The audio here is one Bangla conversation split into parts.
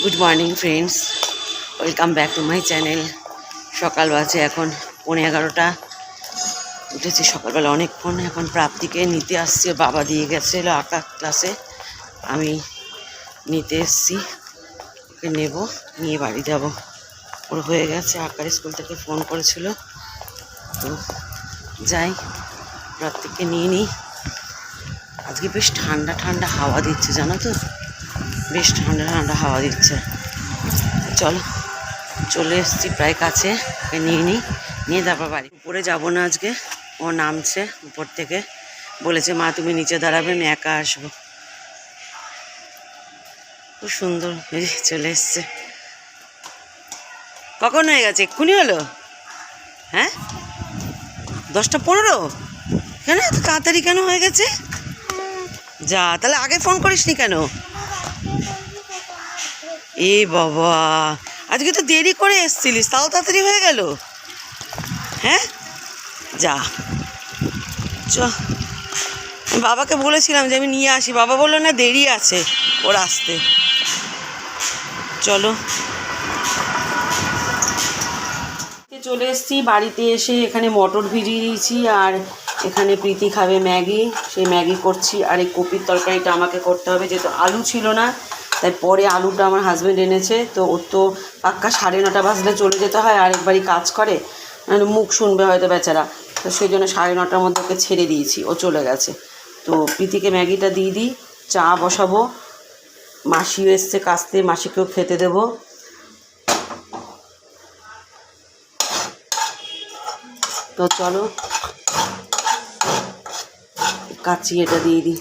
Good morning friends welcome back to my channel সকাল বাজে এখন, পৌনে এগারোটা। উঠেছি সকালবেলা অনেকক্ষণ, এখন প্রাপ্তিকে নিতে আসছি বাবা দিয়ে গেছিল আঁকা ক্লাসে আমি নিতে এসছি, ওকে নেব, নিয়ে বাড়ি যাব। ওর হয়ে গেছে, আঁকার স্কুল থেকে ফোন করেছিল। তো যাই, প্রাপ্তিকে নিয়ে নিই। আজকে বেশ ঠান্ডা ঠান্ডা হাওয়া দিচ্ছে, জানো তো? বেশ ঠান্ডা ঠান্ডা হাওয়া দিচ্ছে। চলো, চলে এসেছি প্রায় কাছে নিয়ে নিই। নিয়ে তারপর বাড়ি। উপরে যাব না আজকে, ও নামছে উপর থেকে। বলেছে, মা, তুমি নিচে দাঁড়াবে, আমি একা আসব। খুব সুন্দর চলে এসছে। কখন হয়ে গেছে? এক্ষুনি হলো? হ্যাঁ? দশটা পনেরো? কেন এত তাড়াতাড়ি কেন হয়ে গেছে? যা, তাহলে আগে ফোন করিসনি কেন? এ বাবা, আজকে তো দেরি করে এসছিলিস, তাও তাড়াতাড়ি হয়ে গেল? হ্যাঁ? যা। চ। বাবাকে বলেছিলাম যে আমি নিয়ে আসি, বাবা বলল, না, দেরি আছে, ওর আসতে। চলো। চলে এসেছি, বাড়িতে এসে এখানে মটর ভিজিয়ে দিয়েছি আর এখানে প্রীতি খাবে ম্যাগি, সেই ম্যাগি করছি, আর এই কপির তরকারিটা আমাকে করতে হবে, যেহেতু আলু ছিল না তাই পরে আলুটা আমার হাজব্যান্ড এনেছে, তো ওর তো পাক্কা সাড়ে নটা বাজলে চলে যেতে হয় আরেকবারই কাজ করে। নাহলে মুখ শুনবে হয়তো বেচারা। তো সেই জন্য সাড়ে নটার মধ্যে ওকে ছেড়ে দিয়েছি, ও চলে গেছে। তো প্রীতিকে ম্যাগিটা দিয়ে দিই, চা বসাবো। মাসিও এসছে কাস্তে মাসিকেও খেতে দেবো। তো চলো কাচি এটা দিয়ে দিই।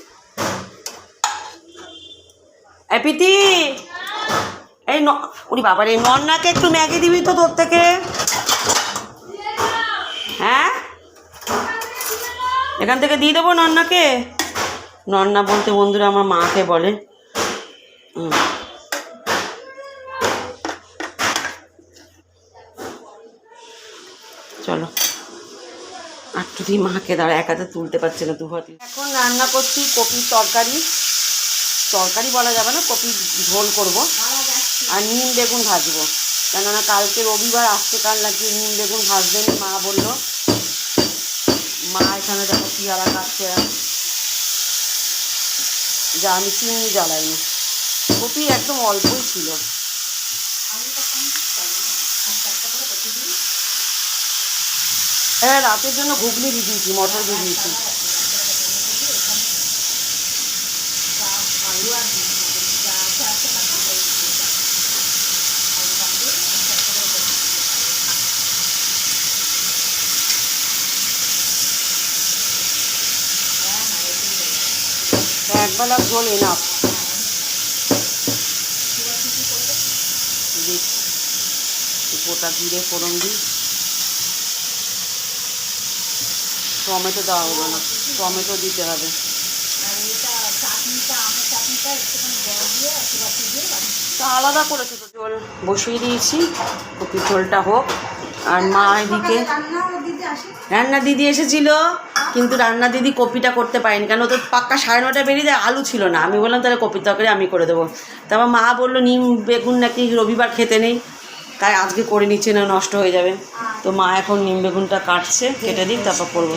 প্রীতি। এই ন উনি বাবার এই নন্নাকে একটু ম্যাগি দিবি তো তোর থেকে। হ্যাঁ? এখান থেকে দিয়ে দেবো নন্নাকে? নন্না বলতে বন্ধুরা আমার মাকে বলে। চলো। আর দিয়ে মাকে দাঁড়া, এক হাতে তুলতে পারছে না দু এখন রান্না করছি কপির তরকারি। তরকারি বলা যাবে না, কপি ঝোল করব। আর নিম বেগুন ভাজবো। কেননা কালকে রবিবার আসতে কাল নাকি নিম বেগুন ভাজবেন, মা বলল। মা এখানে দেখো পিয়ারা কাটছে। যা, আমি চিংড়ি জ্বালাইনি। কপি একদম অল্পই ছিল। হ্যাঁ রাতের জন্য ঘুগনি ভিজিয়েছি মটর ভিজিয়েছি একবেলা ঝোল এনাফ গোটা জিরে ফোড়ন দিই। টমেটো দেওয়া হবে না, টমেটো দিতে হবে। আলাদা করেছে তো জল। বসিয়ে দিয়েছি কপি ঝোলটা হোক। আর মা এদিকে রান্না দিদি এসেছিল কিন্তু রান্না দিদি কপিটা করতে পারেনি কেন তো পাক্কা সাড়ে নটা বেরিয়ে দেয় আলু ছিল না। আমি বললাম তাহলে কপির তরকারি আমি করে দেবো। তারপর মা বলল নিম বেগুন নাকি রবিবার খেতে নেই। তাই আজকে করে নিচ্ছে না নষ্ট হয়ে যাবে। তো মা এখন নিম বেগুনটা কাটছে কেটে দিই তারপর করব।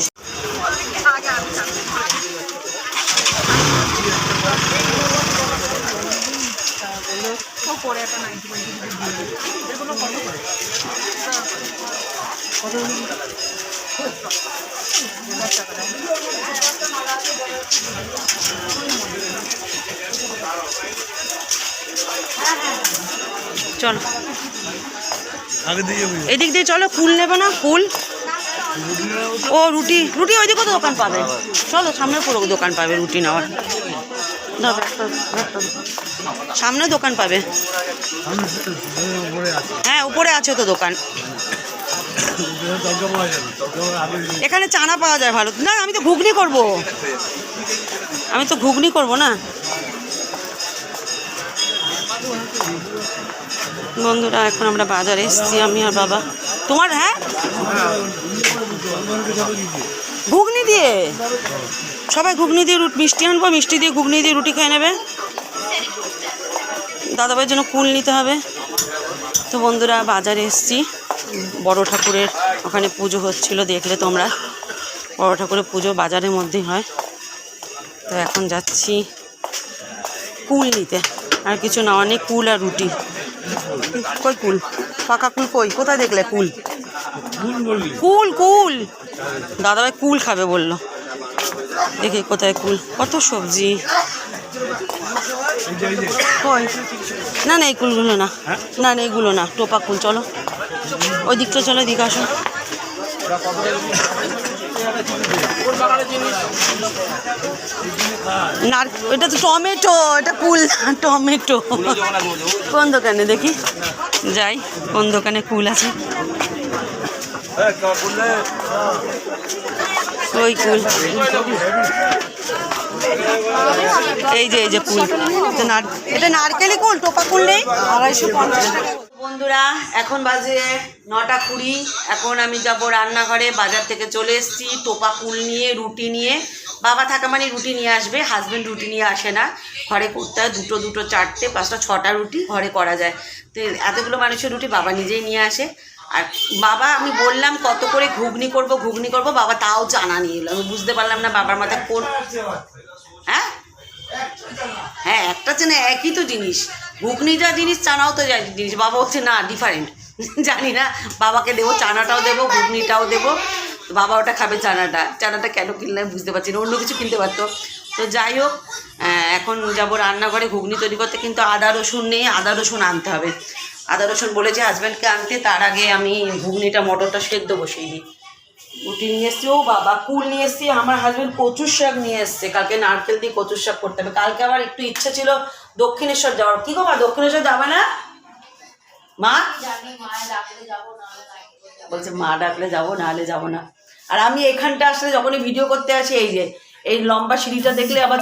চলো। এদিক দিয়ে চলো ফুল নেবে না? ফুল? ও রুটি। রুটি ওইদিকে তো দোকান পাবে। চলো সামনে পুরো দোকান পাবে রুটি নেওয়ার। সামনে দোকান পাবে। হ্যাঁ উপরে আছে তো দোকান। এখানে চানা পাওয়া যায় ভালো। না, আমি তো ঘুগনি করব। আমি তো ঘুগনি করব না। বন্ধুরা, এখন আমরা বাজারে এসেছি, আমি আর বাবা। তোমার হ্যাঁ? ঘুগনি দিয়ে? সবাই ঘুগনি দিয়ে রুটি, মিষ্টি আনব, মিষ্টি দিয়ে ঘুগনি দিয়ে রুটি খেয়ে নেবে। দাদাভাইয়ের জন্য কুল নিতে হবে। তো বন্ধুরা, বাজারে এসছি। বড় ঠাকুরের ওখানে পুজো হচ্ছিল, দেখলে তোমরা। বড় ঠাকুরের পুজো বাজারের মধ্যেই হয়। তো এখন যাচ্ছি কুল নিতে। আর কিছু না, অনেক কুল আর রুটি। কই কুল? পাকা কুল কই? কোথায় দেখলে কুল? কুল কুল! দাদাভাই কুল খাবে বলল। দেখি কোথায় কুল। কত সবজি। কই? না না, এই কুলগুলো না? না না এইগুলো না। টোপা কুল, চলো। ওই দিকটা চলো, এদিকে আসো। এটা তো টমেটো, এটা কুল, টমেটো। কোন দোকানে দেখি? যাই, কোন দোকানে কুল আছে। ওই কুল। এই যে এই যে কুল। এটা নারকেলি কুল টোপা কুল নেই? আড়াইশো পঞ্চাশ টাকা। বন্ধুরা, এখন বাজে নটা কুড়ি। এখন আমি যাব রান্নাঘরে, বাজার থেকে চলে এসেছি টোপা কুল নিয়ে, রুটি নিয়ে। বাবা থাকা মানে রুটি নিয়ে আসবে হাজব্যান্ড রুটি নিয়ে আসে না। ঘরে করতে হয় দুটো দুটো, চারটে, পাঁচটা, ছটা রুটি ঘরে করা যায়। তো এতগুলো মানুষের রুটি বাবা নিজেই নিয়ে আসে। আর বাবা, আমি বললাম, কত করে ঘুগনি করব ঘুগনি করব, বাবা তাও জানা নিয়ে এলো। আমি বুঝতে পারলাম না বাবার মাথায় কোন হ্যাঁ? হ্যাঁ একটা চেনে একই তো জিনিস। ঘুগনি যা জিনিস চানাও তো যা জিনিস। বাবা হচ্ছে না ডিফারেন্ট জানি না, বাবাকে দেবো, চানাটাও দেবো, ঘুগনিটাও দেবো। বাবা ওটা খাবে চানাটা। চানাটা কেন কিনলে বুঝতে পারছি না, অন্য কিছু কিনতে পারতো। তো যাই হোক এখন যাব রান্নাঘরে, ঘুগনি তৈরি করতে, কিন্তু আদা রসুন নেই, আদা রসুন আনতে হবে। আদা রসুন বলেছে হাজব্যান্ডকে আনতে, তার আগে আমি ঘুগনিটা, মটরটা সেদ্ধ বসিয়ে দিই। রুটি নিয়ে এসছি, ও বাবা, কুল নিয়ে এসছি, আমার হাজব্যান্ড কচুর শাক নিয়ে এসছে। কালকে নারকেল দিয়ে কচুর শাক করতে হবে। কালকে আমার একটু ইচ্ছা ছিল দক্ষিণেশ্বর যাওয়ার কি গো মা দক্ষিণেশ্বর যাবে না? মা? বলছে মা ডাকলে যাব নাহলে যাব না। আর আমি এখানটা আসলে যখনই ভিডিও করতে আসি এই যে এই লম্বা সিঁড়িটা দেখলে আবার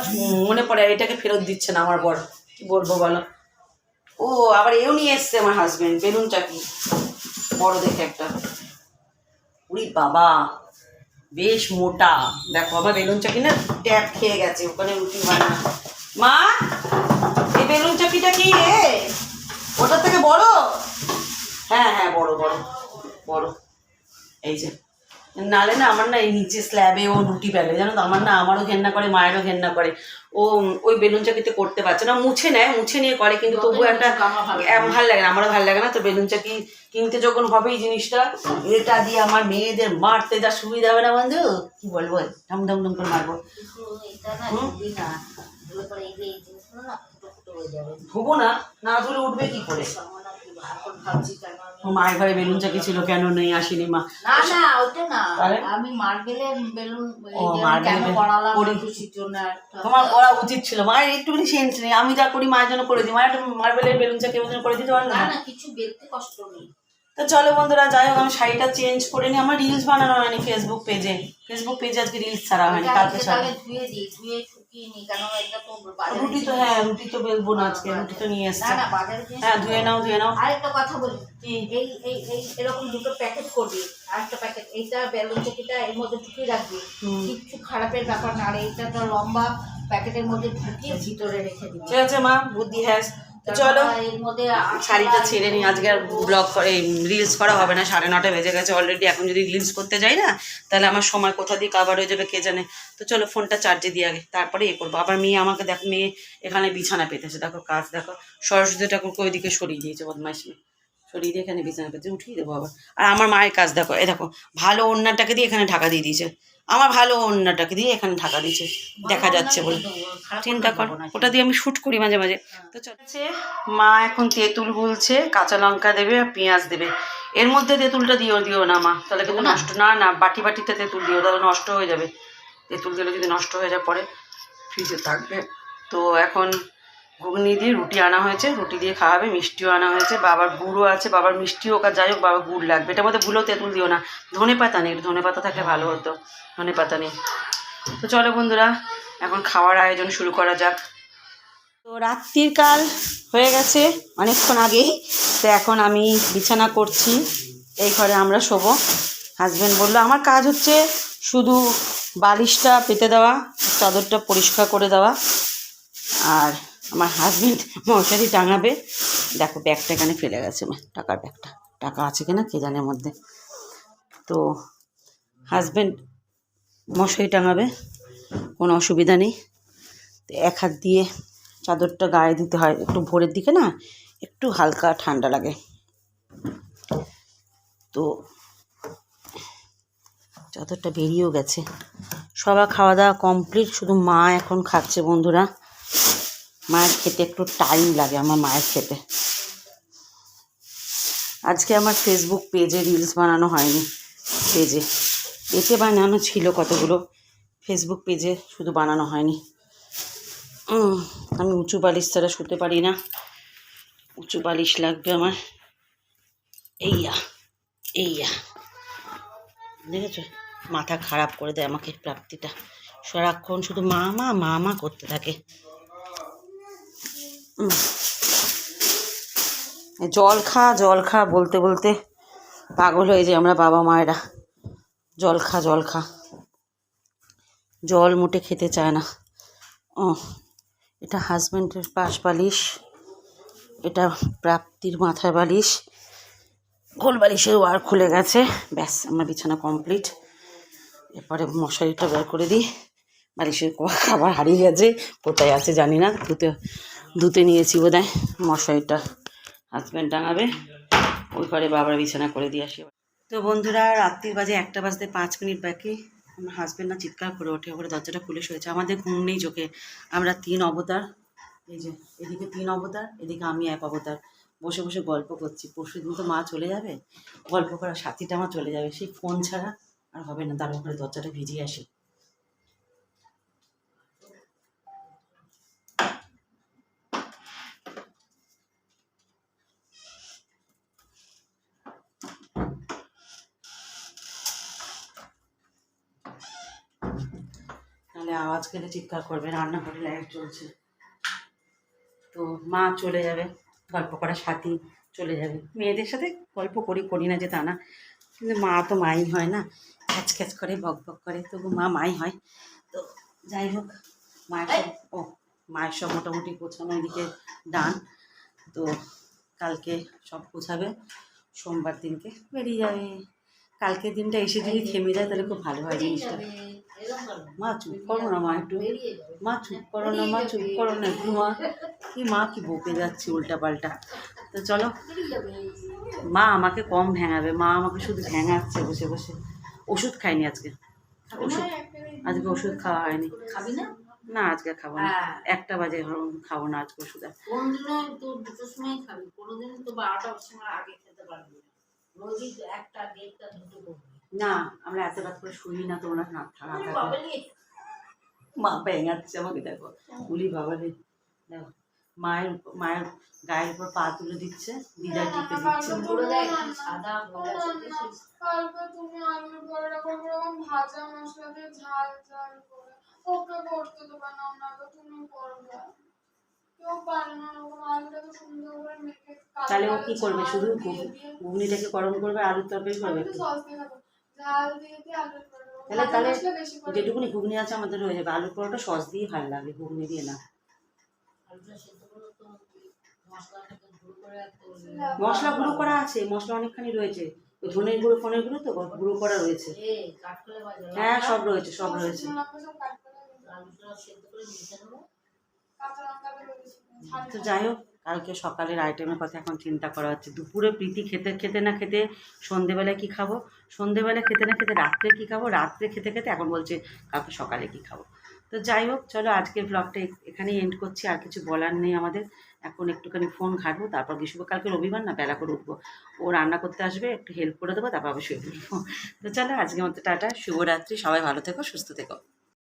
মনে পড়ে এটাকে ফেরত দিচ্ছে না আমার বর। কি বলব বলো? ও আবার এও নিয়ে এসছে আমার হাজব্যান্ড বেলুন চাকি। বড় দেখে একটা। উরি বাবা বেশ মোটা। দেখো আমার বেলুন চাকি না ট্যাপ খেয়ে গেছে ওখানে রুটি বানা মা? চাকিটা কি রে? ওটার থেকে বড়? হ্যাঁ হ্যাঁ বড় বড় বড়। এই যে নালে না আমার না এই নিচে স্ল্যাবে ও রুটি পেলে জানো তো? আমার না আমারও ঘেন্না করে মায়েরও ঘেন্না করে। ও ওই বেলুন চাকিতে করতে পারছে না। মুছে নেয় মুছে নিয়ে করে কিন্তু তবুও একটা ভালো লাগে না। আমারও ভালো লাগে না। তো বেলুন চাকি কিনতে যখন হবে এই জিনিসটা এটা দিয়ে আমার মেয়েদের মারতে যা সুবিধা হবে না বন্ধু? কি বলব? ঢম ঢম ঢম করে মারবো ধুবো না না ধুলে উঠবে কি করে? মায়ের ঘরে বেলুন চাকি ছিল কেন নেই আসেনি মা? না না ওটা না। আমি মার্বেলে বেলুন তোমার করা উচিত ছিল। মায়ের একটুখানি সেন্স নেই। আমি যা করি মায়ের জন্য করে দিই। মায়ের মার্বেলের বেলুন চাকি ওর জন্য করে দিতে পারল না কিছু বেরতে কষ্ট নেই। তো চলো বন্ধুরা যাই হোক আমি শাড়িটা চেঞ্জ করে নিই। আমার রিলস বানানো হয়নি ফেসবুক পেজে ফেসবুক পেজে আজকে রিলস ছাড়া হয়নি কালকে ছাড়া। ধুয়ে দিই ধুয়ে রুটি তো হ্যাঁ রুটি তো বেলবো না আজকে রুটি তো নিয়ে এসছে। জিনিস হ্যাঁ ধুয়ে নাও ধুয়ে নাও। আরেকটা কথা বলি। এই এই এই এরকম দুটো প্যাকেট করবি আরেকটা প্যাকেট এইটা বেলুন চকিটা এর মধ্যে ঢুকিয়ে রাখবি। কিচ্ছু খারাপের ব্যাপার না আর এইটা তো লম্বা প্যাকেটের মধ্যে ঢুকিয়ে ভিতরে রেখে দিবি। ঠিক আছে মা বুদ্ধি হ্যাস। তো চলো। শাড়িটা ছেড়ে নিই আজকে আর ব্লগ করে রিলস করা হবে না সাড়ে নটা বেজে গেছে অলরেডি এখন যদি রিলস করতে যাই না তাহলে আমার সময় কোথা দিয়ে কাবার হয়ে যাবে কে জানে। তো চলো ফোনটা চার্জে দিয়ে আগে তারপরে এ করব। আবার মেয়ে আমাকে দেখো মেয়ে এখানে বিছানা পেতেছে দেখো কাজ দেখো। সরস্বতী ঠাকুরকে ওইদিকে সরিয়ে দিয়েছে বদমাইশ। মেয়ে দিয়ে এখানে বিছানা পেতে উঠিয়ে দেবো আবার। আর আমার মায়ের কাজ দেখো এ দেখো ভালো ওড়নাটাকে দিয়ে এখানে ঢাকা দিয়ে দিয়েছে। আমার ভালো ওড়নাটাকে দিয়ে এখানে ঢাকা দিয়েছে দেখা যাচ্ছে বলে। চিন্তা কর ওটা দিয়ে আমি শ্যুট করি মাঝে মাঝে। তো চলছে মা এখন তেঁতুল গুলছে কাঁচা লঙ্কা দেবে আর পেঁয়াজ দেবে। এর মধ্যে তেঁতুলটা দিও দিও না মা। তাহলে কিন্তু নষ্ট না না বাটি বাটিতে তেঁতুল দিও তাহলে নষ্ট হয়ে যাবে। তেঁতুল দিলে যদি নষ্ট হয়ে যায় পরে ফ্রিজে থাকবে। তো এখন ঘুগনি দিয়ে রুটি আনা হয়েছে, রুটি দিয়ে খাওয়াবে, মিষ্টিও আনা হয়েছে, বাবার গুড়ও আছে, বাবার মিষ্টিও হোক যাই হোক, বাবার গুড় লাগবে। এটার মধ্যে ভুলেও তেঁতুল দিও না, ধনে পাতা নেই ধনে পাতা থাকলে ভালো হতো, ধনে পাতা নেই তো চলো বন্ধুরা, এখন খাওয়ার আয়োজন শুরু করা যাক। তো রাত্রির কাল হয়ে গেছে অনেকক্ষণ আগেই, তো এখন আমি বিছানা করছি, এই ঘরে আমরা শোবো। হাজব্যান্ড বলল, আমার কাজ হচ্ছে শুধু বালিশটা পেতে দেওয়া, চাদরটা পরিষ্কার করে দেওয়া, আর আমার হাজবেন্ড মশারি টাঙাবে। দেখো ব্যাগটা এখানে ফেলে গেছে টাকার ব্যাগটা টাকা আছে কিনা কে জানে মধ্যে। তো হাজবেন্ড মশারি টাঙাবে, কোনো অসুবিধা নেই। তো এক হাত দিয়ে চাদরটা গায়ে দিতে হয়, একটু ভোরের দিকে না, একটু হালকা ঠান্ডা লাগে। তো চাদরটা বেরিয়েও গেছে। সবার খাওয়া দাওয়া কমপ্লিট শুধু মা এখন খাচ্ছে বন্ধুরা। মায়ের খেতে একটু টাইম লাগে, আমার মায়ের খেতে। আজকে আমার ফেসবুক পেজে রিলস বানানো হয়নি পেজে এতে বানানো ছিল কতগুলো? ফেসবুক পেজে শুধু বানানো হয়নি। আমি উঁচু বালিশ ছাড়া শুতে পারি না। উঁচু বালিশ লাগবে আমার। এইয়া এইয়া। দেখেছ? মাথা খারাপ করে দেয় আমাকে প্রাপ্তিটা। সারাক্ষণ শুধু মা মা মা মা করতে থাকে। জল খা জল খা বলতে বলতে পাগল হয়ে যায় আমরা বাবা মায়েরা। জল খা জল খা। জল মুটে খেতে চায় না। ও, এটা হাজব্যান্ডের পাশ বালিশ। এটা প্রাপ্তির মাথার বালিশ। গোল বালিশের ওয়ার খুলে গেছে। ব্যাস, আমার বিছানা কমপ্লিট। এরপরে মশারিটা বের করে দিই। বালিশের খাবার হারিয়ে গেছে। কোথায় আছে জানি না। ধুতে ধুতে নিয়েছি বোধ হয় মশারিটা হাজব্যান্ড টাঙাবে। ওই ঘরে বাবার বিছানা করে দিয়ে আসি। তো বন্ধুরা, রাত্রির বাজে একটা বাজতে পাঁচ মিনিট বাকি। আমার হাজব্যান্ড না চিৎকার করে ওঠে, ওপরে দরজাটা খুলে শুয়েছে। আমাদের ঘুম নেই চোখে। আমরা তিন অবতার। এই যে, এদিকে তিন অবতার, এদিকে আমি এক অবতার। বসে বসে গল্প করছি। পরশু দিন তো মা চলে যাবে। গল্প করার সাথীটা আমার চলে যাবে। সেই ফোন ছাড়া আর হবে না। তার উপরে দরজাটা ভিজিয়ে আসি। নাহলে আওয়াজ পেলে চিৎকার করবে রান্নাঘরে লাইট চলছে। তো মা চলে যাবে গল্প করার সাথী চলে যাবে। মেয়েদের সাথে গল্প করি করি না যে তা না। কিন্তু মা তো মাই হয় না খ্যাচ খ্যাচ করে বক বক করে তবু মা মাই হয়। তো যাই হোক মায়ের ও মায়ের সব মোটামুটি গোছানো এদিকে ডান তো কালকে সব গোছাবে সোমবার দিনকে বেরিয়ে যাবে। কালকের দিনটা এসে যদি থেমে যায় তাহলে খুব ভালো হয় জিনিসটা। মা চুপ করো না মা একটু মা চুপ করো না মা চুপ করো না একটু মা কি মা কি বকে যাচ্ছে উল্টা পাল্টা তো চলো মা আমাকে কম ভেঙাবে মা আমাকে শুধু ভেঙাচ্ছে বসে বসে। ওষুধ খাইনি আজকে ওষুধ। আজকে ওষুধ খাওয়া হয়নি। খাবি না? না আজকে খাব না। হ্যাঁ। একটা বাজে খাব না আজকে ওষুধ সময় খাবি? কোনোদিন তো বারোটার সময় আগে খেতে পারবি রোজই একটা দেড়টা দুটো না আমরা এত রাত করে শুই না তোমরা না থাকা ওরে থাকো। বাবারে, মা ভেঙাচ্ছে আমাকে দেখো। উলি বাবারে দেখো। মায়ের মায়ের গায়ের উপর পা তুলে দিচ্ছে দিদা টিপে দিচ্ছে। হয়ে ভাজা মশলা দিয়ে ঝাল ঝাল করে ওকে করতে দেবে না ওনাকে তুমি করবে। না তাহলে ও কি করবে? শুধু ঘুগনিটাকে গরম করবে আলুর তরকারি করবে তাহলে তাহলে যেটুকুনি ঘুগনি আছে আমাদের হয়ে যাবে। আলুর পরোটা সস দিয়ে ভালো লাগে, ঘুগনি দিয়ে না। মশলা গুঁড়ো করা আছে, মশলা অনেকখানি রয়েছে। ধনের গুঁড়ো, ফোনের গুঁড়ো তো গুঁড়ো করা রয়েছে। হ্যাঁ সব রয়েছে সব রয়েছে। তো যাই হোক কালকে সকালের আইটেমের কথা এখন চিন্তা করা হচ্ছে। দুপুরে প্রীতি খেতে খেতে না খেতে সন্ধেবেলায় কি খাব? সন্ধেবেলা খেতে না খেতে রাত্রে কি খাব? রাত্রে খেতে খেতে এখন বলছে কালকে সকালে কি খাব? তো যাই হোক, চলো আজকের ব্লগটা এখানেই এন্ড করছি। আর কিছু বলার নেই আমাদের। এখন একটুখানি ফোন ঘাটবো, তারপর শুভ কালকে রবিবার না বেলা করে উঠবো। ও রান্না করতে আসবে, একটু হেল্প করে দেবো, তারপর আবার শুয়ে পড়ব। তো চলো আজকের মতো টাটা, শুভরাত্রি, সবাই ভালো থেকো, সুস্থ থেকো।